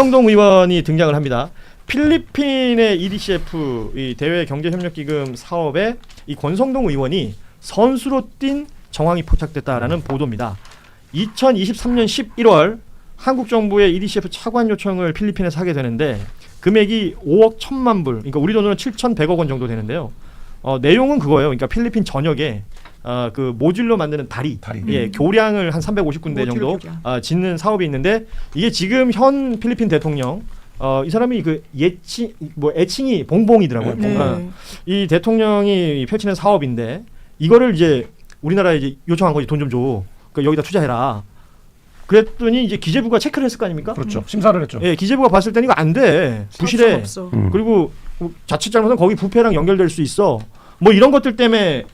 성동 의원이 등장을 합니다. 필리핀의 EDCF 이 대외 경제 협력 기금 사업에 이 권성동 의원이 선수로 뛴 정황이 포착됐다라는 보도입니다. 2023년 11월 한국 정부의 EDCF 차관 요청을 필리핀에서 하게 되는데 금액이 5억 1천만 불, 그러니까 우리 돈으로 7,100억 원 정도 되는데요. 어, 내용은 그거예요. 그러니까 필리핀 전역에 어, 그 모듈로 만드는 다리, 다리. 예, 음. 교량을 한 350군데 모듈 정도 교량. 어, 짓는 사업이 있는데 이게 지금 현 필리핀 대통령 어, 이 사람이 그 예칭 뭐 애칭이 봉봉이더라고요. 네. 어, 이 대통령이 펼치는 사업인데 이거를 이제 우리나라에 이제 요청한 거지 돈 좀 줘. 그 여기다 투자해라. 그랬더니 이제 기재부가 체크를 했을 거 아닙니까? 그렇죠. 심사를 했죠. 예, 기재부가 봤을 때는 이거 안 돼. 부실해. 없어. 음. 그리고 자칫 잘못하면 거기 부패랑 연결될 수 있어. 뭐 이런 것들 때문에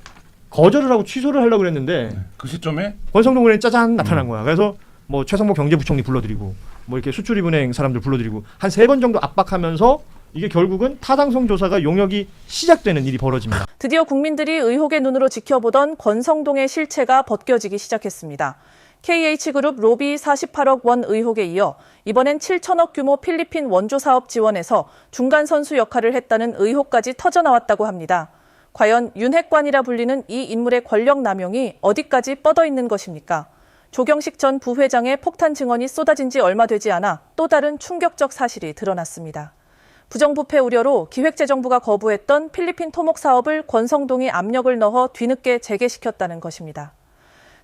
거절을 하고 취소를 하려고 그랬는데 그 시점에 권성동 의원이 짜잔 나타난 거야. 그래서 뭐 최성모 경제부총리 불러드리고 뭐 이렇게 수출입은행 사람들 불러드리고 한 세 번 정도 압박하면서 이게 결국은 타당성 조사가 용역이 시작되는 일이 벌어집니다. 드디어 국민들이 의혹의 눈으로 지켜보던 권성동의 실체가 벗겨지기 시작했습니다. KH그룹 로비 48억 원 의혹에 이어 이번엔 7천억 규모 필리핀 원조 사업 지원에서 중간 선수 역할을 했다는 의혹까지 터져 나왔다고 합니다. 과연 윤핵관이라 불리는 이 인물의 권력 남용이 어디까지 뻗어 있는 것입니까? 조경식 전 부회장의 폭탄 증언이 쏟아진 지 얼마 되지 않아 또 다른 충격적 사실이 드러났습니다. 부정부패 우려로 기획재정부가 거부했던 필리핀 토목 사업을 권성동이 압력을 넣어 뒤늦게 재개시켰다는 것입니다.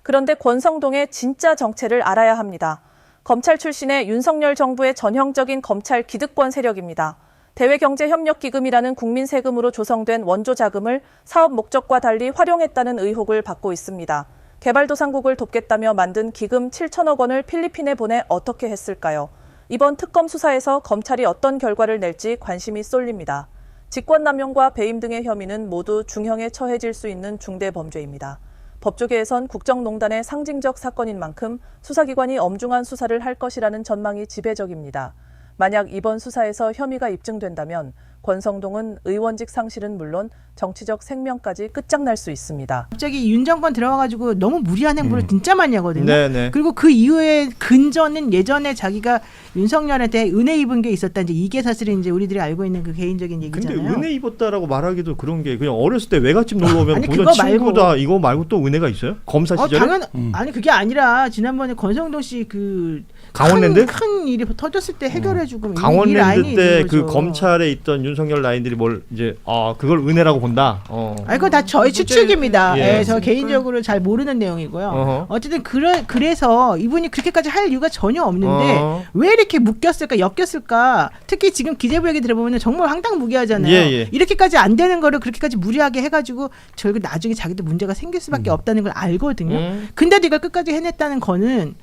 그런데 권성동의 진짜 정체를 알아야 합니다. 검찰 출신의 윤석열 정부의 전형적인 검찰 기득권 세력입니다. 대외경제협력기금이라는 국민 세금으로 조성된 원조 자금을 사업 목적과 달리 활용했다는 의혹을 받고 있습니다. 개발도상국을 돕겠다며 만든 기금 7천억 원을 필리핀에 보내 어떻게 했을까요? 이번 특검 수사에서 검찰이 어떤 결과를 낼지 관심이 쏠립니다. 직권남용과 배임 등의 혐의는 모두 중형에 처해질 수 있는 중대 범죄입니다. 법조계에선 국정농단의 상징적 사건인 만큼 수사기관이 엄중한 수사를 할 것이라는 전망이 지배적입니다. 만약 이번 수사에서 혐의가 입증된다면 권성동은 의원직 상실은 물론 정치적 생명까지 끝장날 수 있습니다. 갑자기 윤 정권 들어와가지고 너무 무리한 행보를 음. 진짜 많이 하거든요. 네, 네. 그리고 그 이후에 근전은 예전에 자기가 윤석열한테 은혜 입은 게 있었다. 이제 이게 사실은 이제 우리들이 알고 있는 그 개인적인 근데 얘기잖아요. 은혜 입었다라고 말하기도 그런 게 그냥 어렸을 때 외갓집 놀러 오면 아니, 보던 그거 말고. 친구다 이거 말고 또 은혜가 있어요? 검사 어, 시절에 당연 음. 아니 그게 아니라 지난번에 권성동 씨그 강원랜드? 큰, 큰 일이 터졌을 때 해결해주고 이- 이 강원랜드 때 있는 그. 검찰에 있던 윤 석열 라인들이 뭘 이제 아 그걸 은혜라고 본다. 어. 아니 그거 다 저희 추측입니다. 예. 예, 저 개인적으로 잘 모르는 내용이고요. 어허. 어쨌든 그래, 그래서 이분이 그렇게까지 할 이유가 전혀 없는데 어. 왜 이렇게 묶였을까 엮였을까 특히 지금 기재부 얘기 들어보면 정말 황당무계하잖아요. 예, 예. 이렇게까지 안 되는 거를 그렇게까지 무리하게 해가지고 저희가 나중에 자기도 문제가 생길 수밖에 음. 없다는 걸 알거든요. 음. 근데도 이걸 끝까지 해냈다는 거는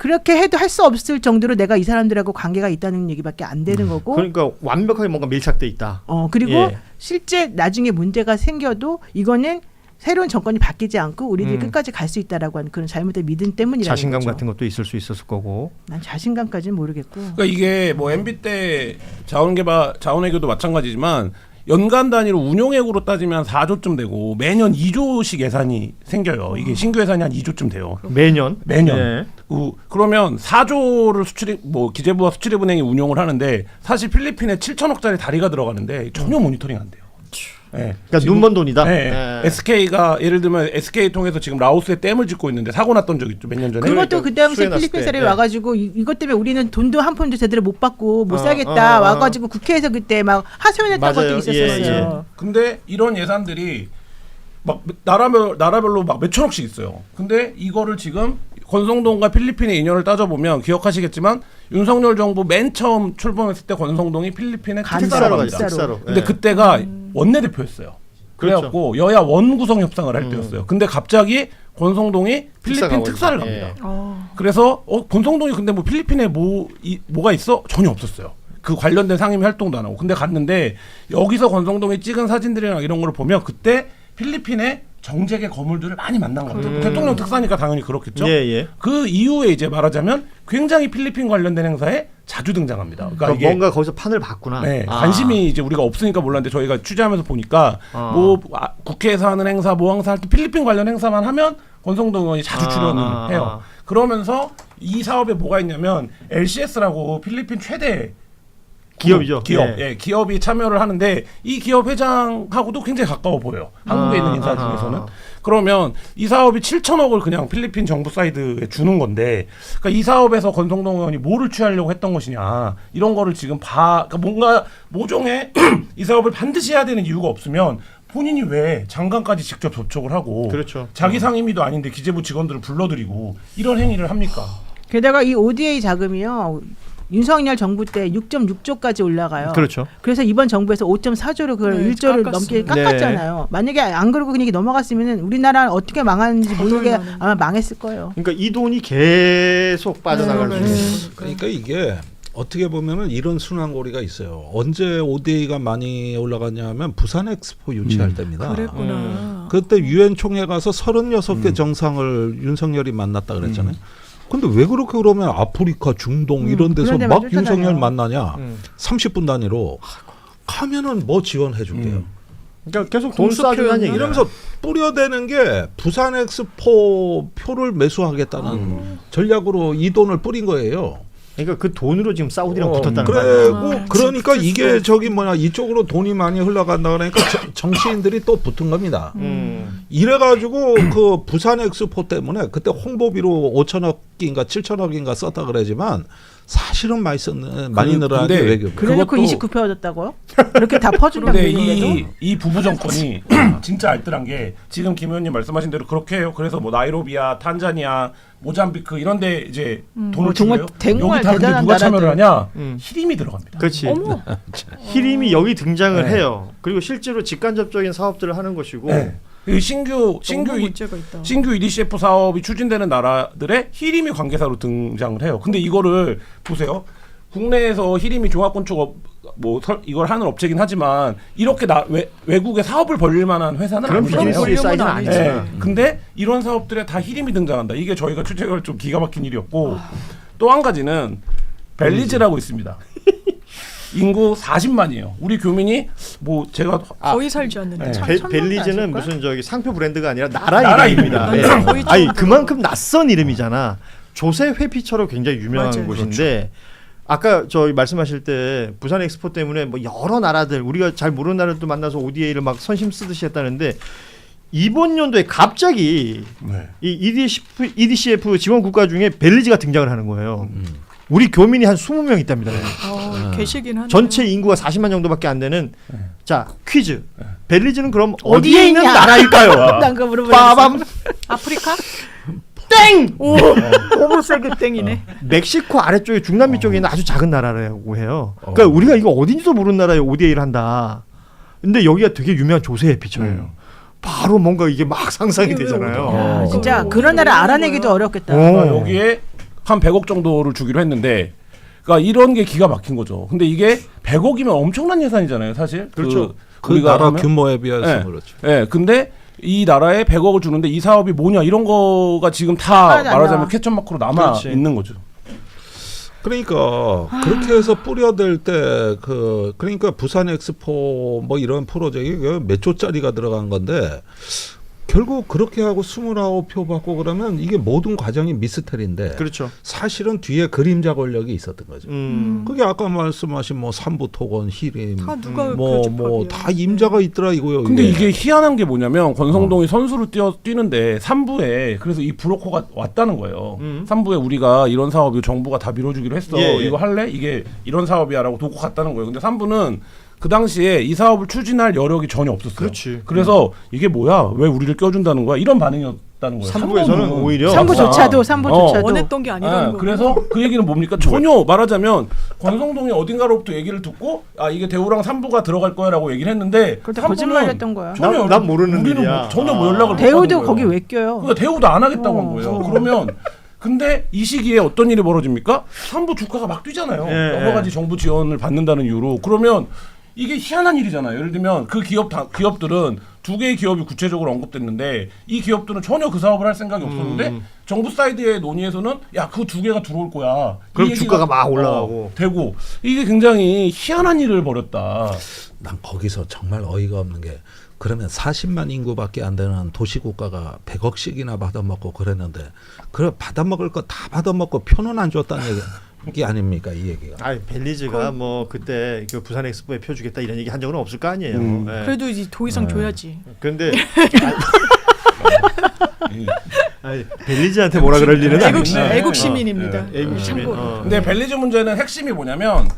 그렇게 해도 할 수 없을 정도로 내가 이 사람들하고 관계가 있다는 얘기밖에 안 되는 거고 그러니까 완벽하게 뭔가 밀착돼 있다. 어 그리고 예. 실제 나중에 문제가 생겨도 이거는 새로운 정권이 바뀌지 않고 우리들이 음. 끝까지 갈 수 있다라고 하는 그런 잘못된 믿음 때문이라는 자신감 거죠. 같은 것도 있을 수 있었을 거고. 난 자신감까지는 모르겠고 그러니까 이게 뭐 MB 때 자원개발 자원외교도 마찬가지지만 연간 단위로 운용액으로 따지면 4조쯤 되고 매년 2조씩 예산이 생겨요. 이게 신규 예산이 한 2조쯤 돼요. 매년. 매년. 예. 우- 그러면 4조를 수출입 뭐 기재부와 수출입은행이 운용을 하는데 사실 필리핀에 7천억짜리 다리가 들어가는데 전혀 모니터링 안 돼요. 네. 그러니까 눈먼 돈이다. 네. 예. SK가 예를 들면 SK 통해서 지금 라오스에 댐을 짓고 있는데 사고 났던 적 있죠 몇 년 전에. 그것도 그러니까 그 당시에 필리핀 때, 사람이 예. 와가지고 이, 이것 때문에 우리는 돈도 한 푼도 제대로 못 받고 못 어, 살겠다 어, 어. 와가지고 국회에서 그때 막 하소연했던 맞아요. 것도 있었어요. 예, 예. 근데 이런 예산들이 막 나라별 나라별로 막 몇천 억씩 있어요. 근데 이거를 지금 권성동과 필리핀의 인연을 따져보면 기억하시겠지만 윤석열 정부 맨 처음 출범했을 때 권성동이 필리핀에 간사로. 갑니다. 근데 예. 그때가 원내대표였어요. 그렇죠. 그래갖고 여야 원구성 협상을 할 음. 때였어요. 근데 갑자기 권성동이 필리핀 특사를 오니까. 갑니다. 예. 어. 그래서 어, 권성동이 근데 뭐 필리핀에 뭐 이, 뭐가 있어 전혀 없었어요. 그 관련된 상임위 활동도 안 하고 근데 갔는데 여기서 권성동이 찍은 사진들이나 이런 걸 보면 그때 필리핀의 정재계 거물들을 많이 만난 것 같아요. 음. 대통령 특사니까 당연히 그렇겠죠. 예, 예. 그 이후에 이제 말하자면 굉장히 필리핀 관련된 행사에 자주 등장합니다. 그러니까 그러니까 이게 뭔가 거기서 판을 봤구나. 네, 아. 관심이 이제 우리가 없으니까 몰랐는데 저희가 취재하면서 보니까 아. 뭐 아, 국회에서 하는 행사, 뭐 행사 할 때 필리핀 관련 행사만 하면 권성동 의원이 자주 아, 출연을 아, 해요. 아. 그러면서 이 사업에 뭐가 있냐면 LCS라고 필리핀 최대 기업이죠. 기업, 예. 예. 기업이 참여를 하는데 이 기업 회장하고도 굉장히 가까워 보여요. 한국에 아, 있는 인사 아하. 중에서는. 그러면 이 사업이 7천억을 그냥 필리핀 정부 사이드에 주는 건데, 그러니까 이 사업에서 권성동 의원이 뭐를 취하려고 했던 것이냐 이런 거를 지금 봐, 그러니까 뭔가 모종의 이 사업을 반드시 해야 되는 이유가 없으면 본인이 왜 장관까지 직접 접촉을 하고 그렇죠. 자기 상임위도 아닌데 기재부 직원들을 불러들이고 이런 행위를 합니까? 게다가 이 ODA 자금이요. 윤석열 정부 때 6.6조까지 올라가요. 그렇죠. 그래서 이번 정부에서 5.4조로 그걸 네, 1조를 깎았어요. 넘게 깎았잖아요. 만약에 안 그러고 그냥 넘어갔으면 우리나라 어떻게 망하는지 모르게. 아마 망했을 거예요. 그러니까 이 돈이 계속 빠져나갈 네, 수 네. 있는. 그러니까 이게 어떻게 보면은 이런 순환고리가 있어요. 언제 ODA가 많이 올라갔냐면 부산 엑스포 유치할 때입니다. 그랬구나. 그때 유엔 총회 가서 36개 정상을 윤석열이 만났다 그랬잖아요. 근데 왜 그렇게 그러면 아프리카, 중동 이런 데서 그런 데만 막 윤석열 쫓아다녀요. 만나냐? 음. 30분 단위로 가면은 뭐 지원해 줄게요. 음. 그러니까 계속 돈 공수 표현을 얘기. 이러면서 뿌려대는 게 부산 엑스포 표를 매수하겠다는 전략으로 이 돈을 뿌린 거예요. 그러니까 그 돈으로 지금 사우디랑 어, 붙었다는 거예요. 그리고 아, 그러니까 진짜 이게 저기 뭐냐 이쪽으로 돈이 많이 흘러간다 그러니까 저- 정치인들이 또 붙은 겁니다. 음. 이래가지고 그 부산 엑스포 때문에 그때 홍보비로 5천억인가 7천억인가 썼다 그러지만 사실은 많이 썼는 많이 그- 늘어난 게 근데 외교. 그래놓고 그것도- 29표 얻었다고요? 그렇게 다 퍼준다고 근데 얘기해도 이, 이 부부 정권이 진짜 알뜰한 게 지금 김 의원님 말씀하신 대로 그렇게 해요. 그래서 뭐 나이로비아, 탄자니아, 모잠비크 이런 데 이제 돈을 어, 정말 주고요. 여기 다 근데 누가 참여를. 하냐? 음. 히림이 들어갑니다. 그렇지. 어머. 히림이 여기 등장을 네. 해요. 그리고 실제로 직간접적인 사업들을 하는 것이고. 네. 이 신규 신규 이-. 신규 EDCF 사업이 추진되는 나라들의 히림이 관계사로 등장을 해요. 근데 이거를 보세요. 국내에서 히림이 종합건축 업, 뭐 설- 이걸 하는 업체긴 하지만 이렇게 나, 외, 외국에 사업을 벌릴 만한 회사는 그런. 비즈니스 사이즈는 아니죠. 네. 근데 이런 사업들에 다 히림이 등장한다. 이게 저희가 취재가 좀 기가 막힌 일이었고 또한 가지는 벨리즈라고 있습니다. 인구 40만이에요. 우리 교민이 뭐 제가 거의 살지 않는데. 네. 참- 벨, 천만도 벨리즈는 아닐걸? 무슨 저기 상표 브랜드가 아니라 나라, 나라 이름입니다. 이름이다. 예. 거의 아니 좀 그만큼 낯선 이름이잖아. 조세 회피처로 굉장히 유명한 맞아요. 곳인데 아까 저희 말씀하실 때 부산 엑스포 때문에 뭐 여러 나라들 우리가 잘 모르는 나라들도 만나서 ODA를 막 선심 쓰듯이 했다는데 이번 연도에 갑자기 네. 이 EDCF, EDCF 지원 국가 중에 벨리즈가 등장을 하는 거예요. 음. 우리 교민이 한 20명 있답니다. 어, 계시긴 하네. 전체 인구가 40만 정도밖에 안 되는 자 퀴즈 벨리즈는 그럼 어디에 어디에 있는 있냐? 나라일까요? 난 그거 물어보겠어. 빠밤 아프리카? 땡 오, 세게 땡이네. 멕시코 아래쪽에 중남미 쪽에 있는 아주 작은 나라라고 해요. 어. 그러니까 우리가 이거 어딘지도 모르는 나라에 ODA를 한다. 근데 여기가 되게 유명한 조세 해피처예요. 음. 바로 뭔가 이게 막 상상이 되잖아요. 어. 진짜 그런 나라 알아내기도? 어렵겠다. 어. 그러니까 여기에 한 100억 정도를 주기로 했는데 그러니까 이런 게 기가 막힌 거죠. 근데 이게 100억이면 엄청난 예산이잖아요, 사실. 그렇죠. 그 우리가 나라 하면- 규모에 비해서 네. 그렇죠. 예, 근데 이 나라에 100억을 주는데 이 사업이 뭐냐 이런 거가 지금 다안 말하자면. 캐천 마크로 남아 그렇지. 있는 거죠. 그러니까 그렇게 해서 뿌려댈 때 그 그러니까 부산 엑스포 뭐 이런 프로젝트가 그몇 조짜리가 들어간 건데 결국 그렇게 하고 29표 받고 그러면 이게 모든 과정이 미스터리인데 그렇죠. 사실은 뒤에 그림자 권력이 있었던 거죠. 음. 그게 아까 말씀하신 뭐 삼부토건 히림 다 누가 뭐그뭐 집합이에요. 다 임자가 있더라 이거요. 근데 이게 희한한 게 뭐냐면 권성동이 선수로 뛰어 뛰는데 3부에 그래서 이 브로커가 왔다는 거예요. 음. 3부에 우리가 이런 사업 이 정부가 다 밀어주기로 했어. 예, 예. 이거 할래? 이게 이런 사업이야라고 도고 갔다는 거예요. 근데 3부는 그 당시에 이 사업을 추진할 여력이 전혀 없었어요. 그렇지. 그래서 이게 뭐야? 왜 우리를 껴준다는 거야? 이런 반응이었다는 거예요. 삼부에서는. 오히려 삼부조차도 삼부조차도 원했던 게 아니라는 아, 거. 그래서 그 얘기는 뭡니까? 전혀 말하자면 권성동이 어딘가로부터 얘기를 듣고 아 이게 대우랑 삼부가 들어갈 거야라고 얘기를 했는데 그것도 삼부는 거짓말이었던 거야. 전혀 난- 난 모르는 우리는 일이야. 뭐 전혀 아. 뭐 연락을 못 대우도 거예요. 거기 왜 껴요? 그러니까 대우도 안 하겠다고 어, 한 거예요. 어. 그러면 근데 이 시기에 어떤 일이 벌어집니까? 삼부 주가가 막 뛰잖아요. 예, 여러 예. 가지 정부 지원을 받는다는 이유로 그러면 이게 희한한 일이잖아요. 예를 들면 그 기업 다, 기업들은 두 개의 기업이 구체적으로 언급됐는데 이 기업들은 전혀 그 사업을 할 생각이 없었는데 음. 정부 사이드의 논의에서는 야 그 두 개가 들어올 거야. 이 그럼 주가가 막 올라가고. 어, 되고 이게 굉장히 희한한 일을 벌였다. 난 거기서 정말 어이가 없는 게 그러면 40만 인구밖에 안 되는 도시국가가 100억씩이나 받아먹고 그랬는데 그 받아먹을 거 다 받아먹고 표는 안 줬다는 얘기 아닙니까 이 얘기가. 아, 벨리즈가 뭐 그때 그 부산 엑스포에 펴주겠다 이런 얘기 한 적은 없을 거 아니에요. 음. 예. 그래도 이제 더 이상 네. 줘야지. 그런데 아니, 벨리즈한테 뭐라 그럴 일은 애국 아니구나. 네. 애국 시민입니다. 예, 애국 시민. 참고로. 어. 근데 벨리즈 문제는 핵심이 뭐냐면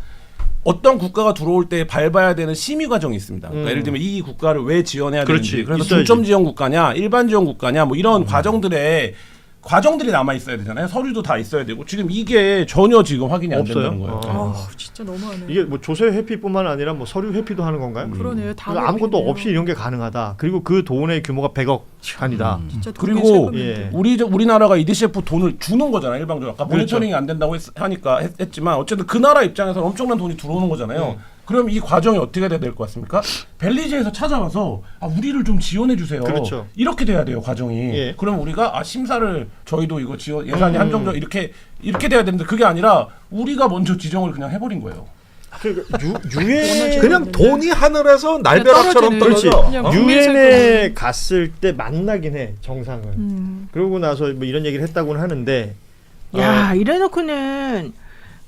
어떤 국가가 들어올 때 밟아야 되는 심의 과정이 있습니다. 그러니까 음. 예를 들면 이 국가를 왜 지원해야 그렇지. 되는지, 그래서 있어야지. 중점 지원 국가냐, 일반 지원 국가냐, 뭐 이런 과정들에 과정들이 남아 있어야 되잖아요. 서류도 다 있어야 되고 지금 이게 전혀 지금 확인이 안 없어요? 된다는 거예요. 어. 아 진짜 너무하네. 이게 뭐 조세 회피뿐만 아니라 뭐 서류 회피도 하는 건가요? 그러네요. 다 그러니까 아무것도. 없이 이런 게 가능하다. 그리고 그 돈의 규모가 100억 한이다. 진짜 그리고 그리고 예. 우리 저- 우리나라가 EDCF 돈을 주는 거잖아요 일방적으로 아까 그렇죠. 모니터링이 안 된다고 했, 하니까 했, 지만 어쨌든 그 나라 입장에서는 엄청난 돈이 들어오는 거잖아요. 네. 그럼 이 과정이 어떻게 돼야 될 것 같습니까? 벨리즈에서 찾아와서 아, 우리를 좀 지원해 주세요. 그렇죠. 이렇게 돼야 돼요 과정이. 예. 그럼 우리가 아 심사를 저희도 이거 지원 예산이 음. 한정적 이렇게 이렇게 돼야 되는데 그게 아니라 우리가 먼저 지정을 그냥 해버린 거예요. 그러니까 유, 유엔 그냥 돈이 하늘에서 날벼락처럼. 그렇지. 떨어져. 어? 유엔에 갔을 때 만나긴 해 정상을. 음. 그러고 나서 뭐 이런 얘기를 했다고는 하는데 어, 야 이래놓고는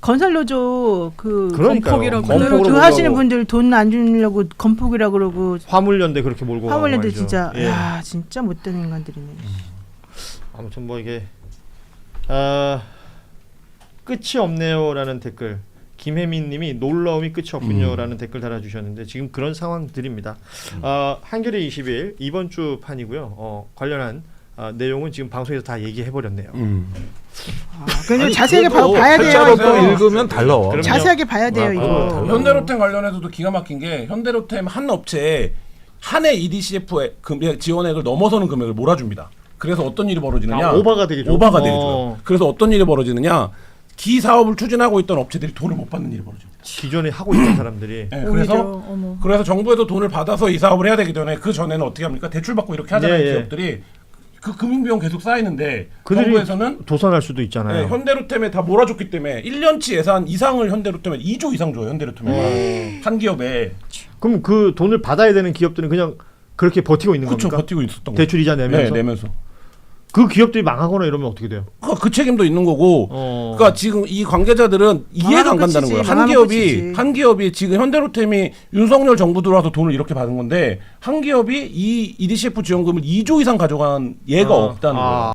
건설로조 그 그러니까요. 건폭이라고 건폭으로 하시는 보려고 분들 돈 안 주려고 건폭이라 그러고 화물연대 그렇게 몰고 가고 말이죠. 진짜 예. 야 진짜 못된 인간들이네. 아무튼 뭐 이게 아 끝이 없네요라는 댓글 김혜민님이 놀라움이 끝이 없군요라는 댓글 달아주셨는데 지금 그런 상황들입니다. 아 한겨레 20일 이번 주 판이고요. 어, 관련한 아, 내용은 지금 방송에서 다 얘기해 버렸네요. 아, 그래도 아니, 자세하게 봐, 그래도 봐야 돼요. 한자로 이거. 또 읽으면 달라. 그럼요. 자세하게 봐야 돼요 아, 이거. 어, 현대로템 관련해서도 기가 막힌 게 현대로템 한 업체에 한 해 EDCF의 금액 지원액을 넘어서는 금액을 몰아줍니다. 그래서 어떤 일이 벌어지느냐? 아, 오바가 되게 좋- 오바가 되게 어. 좋아요. 그래서 어떤 일이 벌어지느냐? 기 사업을 추진하고 있던 업체들이 돈을 못 받는 일이 벌어집니다. 기존에 하고 있던 사람들이 네, 오히려 그래서 어머. 그래서 정부에서 돈을 받아서 이 사업을 해야 되기 때문에 그 전에는 어떻게 합니까? 대출 받고 이렇게 하잖아요. 예, 예. 기업들이 그 금융 비용 계속 쌓이는데 그들이 정부에서는 도산할 수도 있잖아요. 네, 현대로템에 다 몰아줬기 때문에 1년치 예산 이상을 현대로템에 2조 이상 줘요. 현대로템에 한 기업에 그럼 그 돈을 받아야 되는 기업들은 그냥 그렇게 버티고 있는 그렇죠 겁니까? 버티고 있었던 거죠. 대출 이자 내면서 네, 내면서 그 기업들이 망하거나 이러면 어떻게 돼요? 그, 그 책임도 있는 거고. 어. 그러니까 지금 이 관계자들은 이해가 안 간다는 거예요. 한 기업이 끝이지. 한 기업이 지금 현대로템이 윤석열 정부 들어와서 돈을 이렇게 받은 건데 한 기업이 이 EDCF 지원금을 2조 이상 가져간 예가 어. 없다는 아. 거예요.